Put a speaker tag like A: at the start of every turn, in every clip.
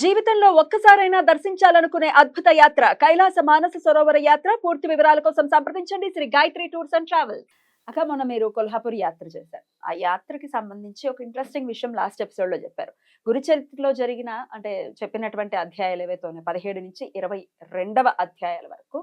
A: జీవితంలో ఒక్కసారైనా దర్శించాలనుకునే అద్భుత యాత్ర కైలాస మానస సరోవర యాత్ర. పూర్తి వివరాల కోసం సంప్రదించండి. Sri Gayatri tours and travel అక్క మొన్న మీరు కొల్హాపూర్ యాత్ర చేశారు. ఆ యాత్రకి సంబంధించి ఒక ఇంట్రెస్టింగ్ విషయం లాస్ట్ ఎపిసోడ్లో చెప్పారు. గురుచరిత్రలో జరిగిన అంటే చెప్పినటువంటి అధ్యాయాలు ఏవైతే ఉన్నాయి పదిహేడు నుంచి ఇరవై రెండవ అధ్యాయాల వరకు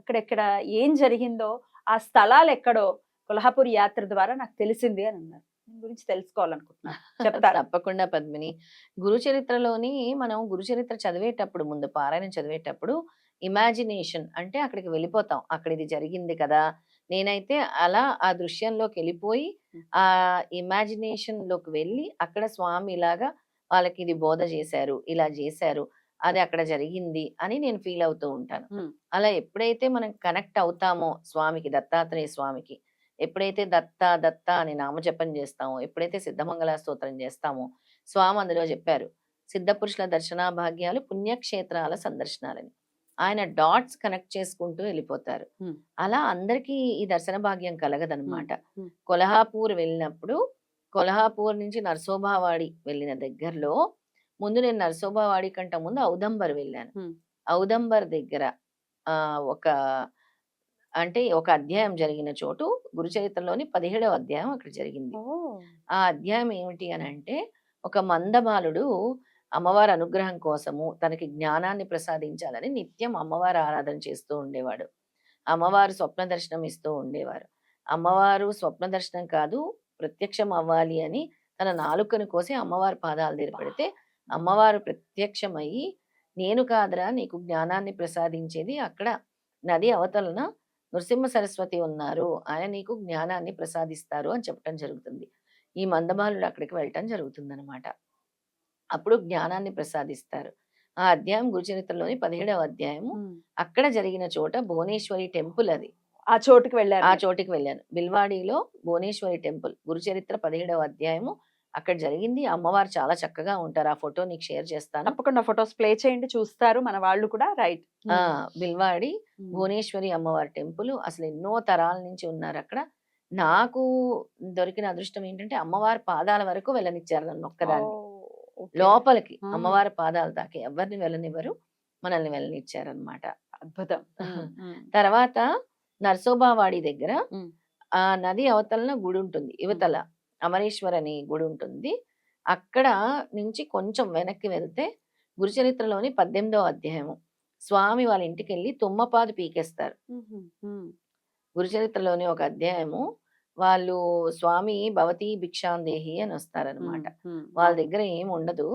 A: అక్కడెక్కడ ఏం జరిగిందో ఆ స్థలాలు ఎక్కడో కొల్హాపూర్ యాత్ర ద్వారా నాకు తెలిసింది అని అన్నారు. గురించి తెలుసుకోవాలనుకుంటున్నాను చెప్తారా?
B: తప్పకుండా పద్మిని. గురు చరిత్రలోని మనం గురు చరిత్ర చదివేటప్పుడు ముందు పారాయణం చదివేటప్పుడు ఇమాజినేషన్ అంటే అక్కడికి వెళ్ళిపోతాం. అక్కడ ఇది జరిగింది కదా. నేనైతే అలా ఆ దృశ్యంలోకి వెళ్ళిపోయి ఆ ఇమాజినేషన్లోకి వెళ్ళి అక్కడ స్వామి ఇలాగా వాళ్ళకి ఇది బోధ చేశారు ఇలా చేశారు అది అక్కడ జరిగింది అని నేను ఫీల్ అవుతూ ఉంటాను. అలా ఎప్పుడైతే మనం కనెక్ట్ అవుతామో స్వామికి దత్తాత్రేయ స్వామికి ఎప్పుడైతే దత్త దత్త అని నామజపం చేస్తామో ఎప్పుడైతే సిద్ధమంగళ స్తోత్రం చేస్తామో స్వామి అందులో చెప్పారు సిద్ధ పురుషుల దర్శన భాగ్యాలు పుణ్యక్షేత్రాల సందర్శనాలని ఆయన డాట్స్ కనెక్ట్ చేసుకుంటూ వెళ్ళిపోతారు. అలా అందరికీ ఈ దర్శన భాగ్యం కలగదనమాట. కొల్హాపూర్ వెళ్ళినప్పుడు కొల్హాపూర్ నుంచి నర్సోబావాడి వెళ్ళిన దగ్గరలో ముందు నేను నర్సోబావాడి కంటే ముందు ఔదంబర్ వెళ్ళాను. ఔదంబర్ దగ్గర ఆ ఒక అంటే ఒక అధ్యాయం జరిగిన చోటు గురుచరిత్రలోని పదిహేడవ అధ్యాయం అక్కడ జరిగింది. ఆ అధ్యాయం ఏమిటి అని అంటే ఒక మందబాలుడు అమ్మవారి అనుగ్రహం కోసము తనకి జ్ఞానాన్ని ప్రసాదించాలని నిత్యం అమ్మవారి ఆరాధన చేస్తూ ఉండేవాడు. అమ్మవారు స్వప్న దర్శనం ఇస్తూ ఉండేవారు. అమ్మవారు స్వప్న దర్శనం కాదు ప్రత్యక్షం అవ్వాలి అని తన నాలుకను కోసి అమ్మవారి పాదాలు తెరపెడితే అమ్మవారు ప్రత్యక్షమయ్యి నేను కాదురా నీకు జ్ఞానాన్ని ప్రసాదించేది అక్కడ నది అవతలన నృసింహ సరస్వతి ఉన్నారు. ఆయన నీకు జ్ఞానాన్ని ప్రసాదిస్తారు అని చెప్పడం జరుగుతుంది. ఈ మందబాలుడు అక్కడికి వెళ్ళటం జరుగుతుంది అప్పుడు జ్ఞానాన్ని ప్రసాదిస్తారు. ఆ అధ్యాయం గురుచరిత్రలోని పదిహేడవ అధ్యాయము. అక్కడ జరిగిన చోట భువనేశ్వరి టెంపుల్ అది.
A: ఆ చోటుకి వెళ్ళారు
B: ఆ చోటికి వెళ్ళాను. బిల్వాడిలో భువనేశ్వరి టెంపుల్. గురుచరిత్ర పదిహేడవ అధ్యాయము. అక్కడ జరిగింది. అమ్మవారు చాలా చక్కగా ఉంటారు. ఆ ఫోటో నీకు షేర్ చేస్తాను.
A: తప్పకుండా ఫొటోస్ ప్లే చేయండి చూస్తారు. మన వాళ్ళు కూడా రైట్.
B: ఆ బిల్వాడి భువనేశ్వరి అమ్మవారి టెంపుల్ అసలు ఎన్నో తరాల నుంచి ఉన్నారు అక్కడ. నాకు దొరికిన అదృష్టం ఏంటంటే అమ్మవారి పాదాల వరకు వెళ్ళనిచ్చారు నన్ను ఒక్కదాన్ని. లోపలికి. అమ్మవారి పాదాలు తాకి ఎవరిని వెళ్ళనివ్వరు మనల్ని వెళ్ళనిచ్చారనమాట
A: అద్భుతం.
B: తర్వాత నర్సోబావాడి దగ్గర. ఆ నది అవతలన గుడి ఉంటుంది. యువతల అమరేశ్వర్ అని గుడి ఉంటుంది. అక్కడ నుంచి కొంచెం వెనక్కి వెళ్తే గురుచరిత్రలోని పద్దెనిమిదవ అధ్యాయము. స్వామి వాళ్ళ ఇంటికి వెళ్ళి తుమ్మపాదు పీకేస్తారు. గురుచరిత్రలోని ఒక అధ్యాయము వాళ్ళు స్వామి భవతి భిక్షాందేహి అని వస్తారనమాట వాళ్ళ దగ్గర ఏం ఉండదు.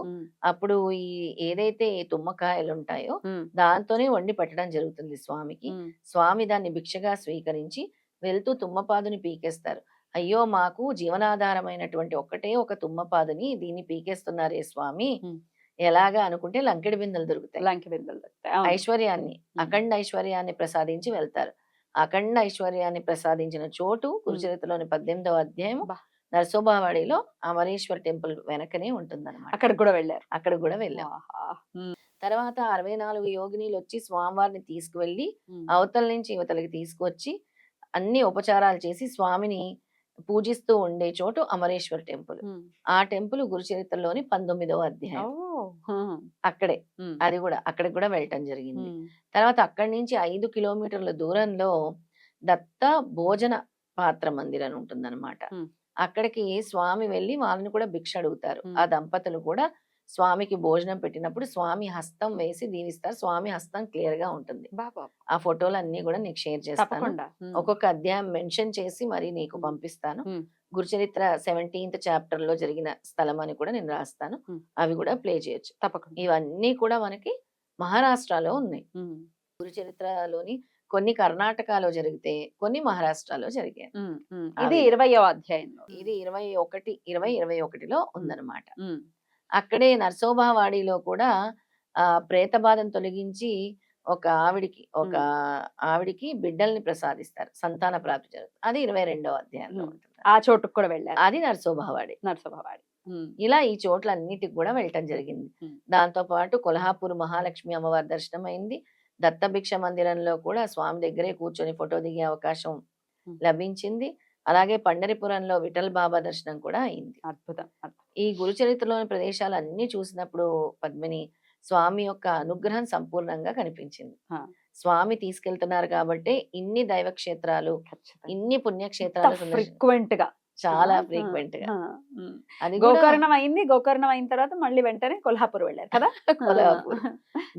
B: అప్పుడు ఈ ఏదైతే తుమ్మకాయలు ఉంటాయో దాంతోనే వండి పెట్టడం జరుగుతుంది స్వామికి. స్వామి దాన్ని భిక్షగా స్వీకరించి వెళ్తూ తుమ్మపాదుని పీకేస్తారు. అయ్యో! మాకు జీవనాధారమైనటువంటి ఒక్కటే ఒక తుమ్మపాదుని దీన్ని పీకేస్తున్నారే స్వామి. ఎలాగా అనుకుంటే లంకెడి బిందెలు దొరుకుతాయి.
A: లంకి బిందెలు దొరుకుతాయి.
B: ఐశ్వర్యాన్ని అఖండ ఐశ్వర్యాన్ని ప్రసాదించి వెళ్తారు. అఖండ ఐశ్వర్యాన్ని ప్రసాదించిన చోటు గురుచరిత్రలోని పద్దెనిమిదవ అధ్యాయం
A: బా.
B: నరసోబావాడిలో అమరేశ్వర్ టెంపుల్ వెనకనే ఉంటుందన్నమాట.
A: అక్కడికి కూడా వెళ్ళారు.
B: అక్కడ కూడా వెళ్ళాం. తర్వాత అరవై నాలుగు యోగినీలు వచ్చి స్వామివారిని తీసుకువెళ్ళి. అవతల నుంచి యువతలకి తీసుకొచ్చి అన్ని ఉపచారాలు చేసి స్వామిని పూజిస్తూ ఉండే చోటు అమరేశ్వర్ టెంపుల్. ఆ టెంపుల్ గురుచరిత్రలోని పంతొమ్మిదవ అధ్యాయం. అక్కడే. అది కూడా అక్కడికి కూడా వెళ్ళటం జరిగింది. తర్వాత అక్కడి నుంచి ఐదు కిలోమీటర్ల దూరంలో దత్త భోజన పాత్ర మందిర్ ఉంటుందన్నమాట. అక్కడికి స్వామి వెళ్ళి వాళ్ళని కూడా భిక్ష అడుగుతారు. ఆ దంపతులు కూడా స్వామికి భోజనం పెట్టినప్పుడు స్వామి హస్తం వేసి దీవిస్తారు. స్వామి హస్తం క్లియర్గా ఉంటుంది
A: బాబా
B: ఆ ఫోటోలు అన్ని కూడా నీకు షేర్ చేస్తాను. ఒక్కొక్క అధ్యాయం మెన్షన్ చేసి మరి నీకు. పంపిస్తాను. గురుచరిత్ర సెవెంటీన్త్ చాప్టర్లో జరిగిన స్థలం అని కూడా నేను రాస్తాను. అవి కూడా ప్లే చేయొచ్చు.
A: తప్పకుండా.
B: ఇవన్నీ కూడా మనకి మహారాష్ట్రలో ఉన్నాయి.
A: ఉమ్,
B: గురు చరిత్రలోని కొన్ని కర్ణాటకలో జరిగితే కొన్ని మహారాష్ట్రలో జరిగాయి.
A: ఇది. ఇరవయో అధ్యాయంలో.
B: ఇది ఇరవై ఒకటి ఇరవై ఇరవై ఒకటిలో ఉందన్నమాట. అక్కడే నర్సోబావాడిలో కూడా ఆ ప్రేత బాధను తొలగించి ఒక ఆవిడికి ఒక ఆవిడికి బిడ్డల్ని ప్రసాదిస్తారు. సంతాన ప్రాప్తి జరుగుతుంది. అది ఇరవై రెండవ అధ్యాయంలో. ఉంటుంది
A: ఆ చోటుకు కూడా వెళ్ళారు.
B: అది నర్సోబావాడి.
A: నరసభవాడి ఉమ్,
B: ఇలా ఈ చోట్లన్నిటికి కూడా వెళ్ళటం జరిగింది. దాంతో పాటు కొల్హాపూర్ మహాలక్ష్మి అమ్మవారి దర్శనం అయింది దత్తభిక్ష మందిరంలో కూడా స్వామి దగ్గరే కూర్చొని ఫోటో దిగే అవకాశం. లభించింది. అలాగే పండరిపురంలో విఠల్ బాబా దర్శనం కూడా అయింది
A: అద్భుతం.
B: ఈ గురు చరిత్రలోని ప్రదేశాలు అన్ని చూసినప్పుడు పద్మిని స్వామి యొక్క అనుగ్రహం సంపూర్ణంగా కనిపించింది. స్వామి తీసుకెళ్తున్నారు కాబట్టి ఇన్ని దైవ క్షేత్రాలు. ఇన్ని పుణ్యక్షేత్రాలు
A: ఫ్రీక్వెంట్గా
B: చాలా
A: ఫ్రీక్వెంట్గా.
B: అది
A: గోకర్ణం అయింది. గోకర్ణం అయిన తర్వాత మళ్ళీ వెంటనే కొల్హాపూర్ వెళ్ళారు కదా?
B: కొల్హాపూర్.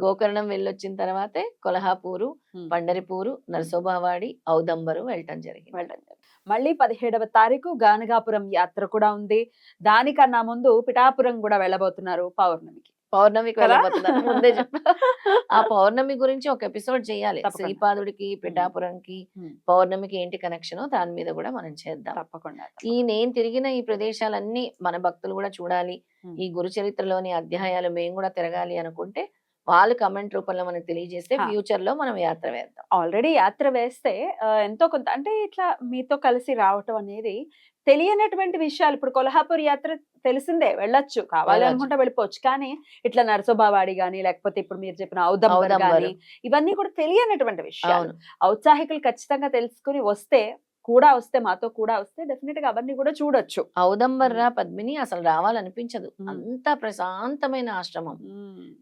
B: గోకర్ణం వెళ్ళొచ్చిన తర్వాతే కొల్హాపూరు. పండరిపూరు నరసోబావాడి ఔదంబరు వెళ్ళటం జరిగింది.
A: వెళ్ళడం జరిగింది. మళ్ళీ పదిహేడవ తారీఖు గానగాపురం యాత్ర కూడా ఉంది. దానికన్నా ముందు పిఠాపురం కూడా వెళ్ళబోతున్నారు పౌర్ణమికి.
B: పౌర్ణమికి ముందే చెప్ప ఆ పౌర్ణమి గురించి ఒక ఎపిసోడ్ చేయాలి. శ్రీపాదుడికి పిఠాపురంకి. పౌర్ణమికి ఏంటి కనెక్షన్ దాని మీద కూడా మనం చేద్దాం.
A: తప్పకుండా
B: ఈ నేను తిరిగిన ఈ ప్రదేశాలన్నీ మన భక్తులు కూడా చూడాలి. ఈ గురు చరిత్రలోని అధ్యాయాలు మేము కూడా తిరగాలి అనుకుంటే వాళ్ళు కమెంట్ రూపంలో మనకు తెలియజేస్తే. ఫ్యూచర్లో మనం యాత్ర వేద్దాం
A: ఆల్రెడీ యాత్ర వేస్తే ఎంతో కొంత అంటే ఇట్లా మీతో కలిసి రావటం అనేది తెలియనటువంటి విషయాలు ఇప్పుడు కొల్హాపూర్ యాత్ర తెలిసిందే వెళ్ళొచ్చు కావాలి
B: వెళ్ళొచ్చు.
A: అనుకుంటే వెళ్ళిపోవచ్చు కానీ ఇట్లా నరసోబావాడి గాని లేకపోతే ఇప్పుడు మీరు చెప్పిన ఔదంబరు. గాని ఇవన్నీ కూడా తెలియనటువంటి విషయాలు ఔత్సాహికులు ఖచ్చితంగా తెలుసుకుని వస్తే కూడా వస్తే మాతో కూడా వస్తే డెఫినెట్గా అవన్నీ కూడా చూడొచ్చు
B: ఔదంబర్రా పద్మిని అసలు రావాలనిపించదు. అంత ప్రశాంతమైన ఆశ్రమం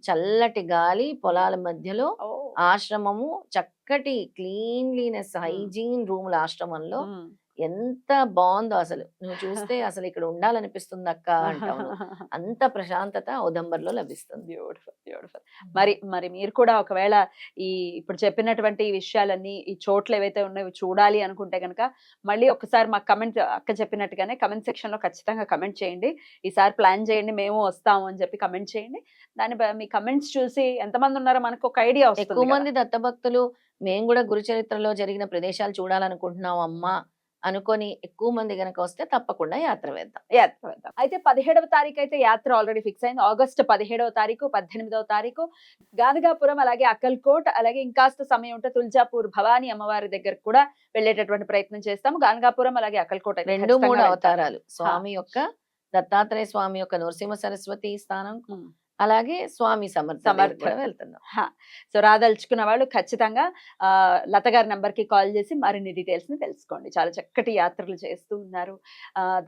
B: చల్లటి గాలి పొలాల మధ్యలో. ఆశ్రమము చక్కటి క్లీన్లీనెస్. హైజీన్ రూముల ఆశ్రమంలో. ఎంత బాగుందో అసలు. నువ్వు చూస్తే అసలు ఇక్కడ ఉండాలనిపిస్తుంది అక్క అంటావు. అంత ప్రశాంతత ఔదంబర్లో లభిస్తుంది.
A: Beautiful beautiful. మరి మరి మీరు కూడా ఒకవేళ ఈ ఇప్పుడు చెప్పినటువంటి ఈ విషయాలన్నీ ఈ చోట్ల ఏవైతే ఉన్నాయో చూడాలి అనుకుంటే కనుక మళ్ళీ ఒకసారి మాకు కమెంట్ అక్క చెప్పినట్టుగానే కమెంట్ సెక్షన్లో ఖచ్చితంగా కమెంట్ చేయండి. ఈసారి ప్లాన్ చేయండి మేము వస్తాము అని చెప్పి కమెంట్ చేయండి. దాని మీ కమెంట్స్ చూసి ఎంతమంది ఉన్నారో మనకు ఒక ఐడియా
B: ఎక్కువ
A: వస్తుంది
B: మంది దత్తభక్తులు మేము కూడా గురు చరిత్రలో జరిగిన ప్రదేశాలు చూడాలనుకుంటున్నాం అమ్మా. అనుకొని ఎక్కువ మంది గనక వస్తే తప్పకుండా యాత్ర వేద్దాం
A: యాత్ర వెళ్దాం. అయితే పదిహేడవ తారీఖు అయితే యాత్ర ఆల్రెడీ ఫిక్స్ అయింది ఆగస్టు పదిహేడవ తారీఖు పద్దెనిమిదవ తారీఖు గానగాపురం అలాగే అక్కల్కోట్ అలాగే ఇంకాస్త సమయం ఉంటే తుల్జాపూర్ భవానీ అమ్మవారి దగ్గరకు కూడా వెళ్ళేటటువంటి ప్రయత్నం చేస్తాము గానగాపురం అలాగే అక్కల్కోట్
B: రెండు మూడు. అవతారాలు స్వామి యొక్క దత్తాత్రేయ స్వామి యొక్క నరసింహ సరస్వతి స్థానం. అలాగే స్వామి సమర్థ
A: సమర్థ.
B: వెళ్తున్నాం.
A: సో రాదలుచుకున్న వాళ్ళు ఖచ్చితంగా లత గారి నంబర్కి కాల్ చేసి మరిన్ని డీటెయిల్స్ని తెలుసుకోండి. చాలా చక్కటి యాత్రలు చేస్తూ ఉన్నారు.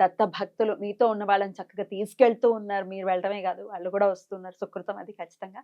A: దత్త భక్తులు మీతో ఉన్న వాళ్ళని చక్కగా తీసుకెళ్తూ ఉన్నారు. మీరు వెళ్ళడమే కాదు వాళ్ళు కూడా వస్తున్నారు. సుకృతం అది ఖచ్చితంగా.